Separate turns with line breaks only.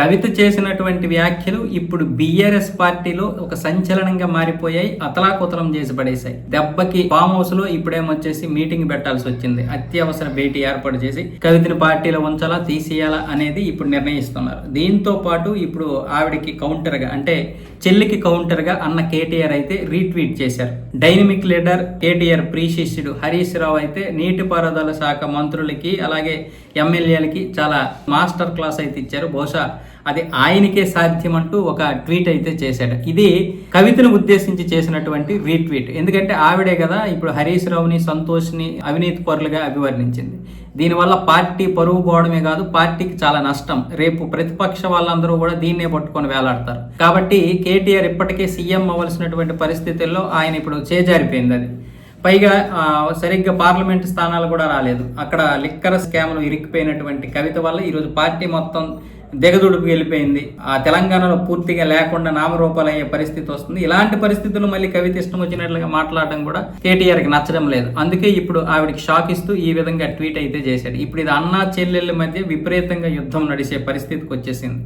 కవిత చేసినటువంటి వ్యాఖ్యలు ఇప్పుడు బిఆర్ఎస్ పార్టీలో ఒక సంచలనంగా మారిపోయాయి అతలాకుతలం చేసి పడేశాయి దెబ్బకి ఫామ్ హౌస్లో ఇప్పుడేమొచ్చేసి మీటింగ్ పెట్టాల్సి వచ్చింది. అత్యవసర భేటీ ఏర్పాటు చేసి కవితని పార్టీలో ఉంచాలా తీసేయాలా అనేది ఇప్పుడు నిర్ణయిస్తున్నారు. దీంతో పాటు ఇప్పుడు ఆవిడకి కౌంటర్గా అంటే చెల్లికి కౌంటర్గా అన్న కేటీఆర్ అయితే రీట్వీట్ చేశారు. డైనమిక్ లీడర్ కేటీఆర్ ప్రీశిష్యుడు హరీష్ రావు అయితే నీటిపారుదల శాఖ మంత్రులకి అలాగే ఎమ్మెల్యేలకి చాలా మాస్టర్ క్లాస్ అయితే ఇచ్చారు. బహుశా అది ఆయనకే సాధ్యం అంటూ ఒక ట్వీట్ అయితే చేశాడు. ఇది కవితను ఉద్దేశించి చేసినటువంటి రీట్వీట్. ఎందుకంటే ఆవిడే కదా ఇప్పుడు హరీష్ రావుని సంతోష్ని అవినీతి పరులుగా అభివర్ణించింది. దీనివల్ల పార్టీ పరువు పోవడమే కాదు పార్టీకి చాలా నష్టం. రేపు ప్రతిపక్ష వాళ్ళందరూ కూడా దీన్నే పట్టుకొని వేలాడతారు. కాబట్టి కేటీఆర్ ఇప్పటికే సీఎం అవ్వాల్సినటువంటి పరిస్థితుల్లో ఆయన ఇప్పుడు చేజారిపోయింది అది. పైగా సరిగ్గా పార్లమెంట్ స్థానాలు కూడా రాలేదు. అక్కడ లిక్కర స్కామ్లు ఇరిక్కిపోయినటువంటి కవిత వల్ల ఈరోజు పార్టీ మొత్తం దిగదుడుపు వెళ్ళిపోయింది. ఆ తెలంగాణలో పూర్తిగా లేకుండా నామరూపాలు అయ్యే పరిస్థితి వస్తుంది. ఇలాంటి పరిస్థితులు మళ్ళీ కవిత ఇష్టం వచ్చినట్లుగా మాట్లాడడం కూడా కేటీఆర్కి నచ్చడం లేదు. అందుకే ఇప్పుడు ఆవిడకి షాక్ ఇస్తూ ఈ విధంగా ట్వీట్ అయితే చేశాడు. ఇప్పుడు ఇది అన్నా చెల్లెళ్ళ మధ్య విపరీతంగా యుద్ధం నడిచే పరిస్థితికి వచ్చేసింది.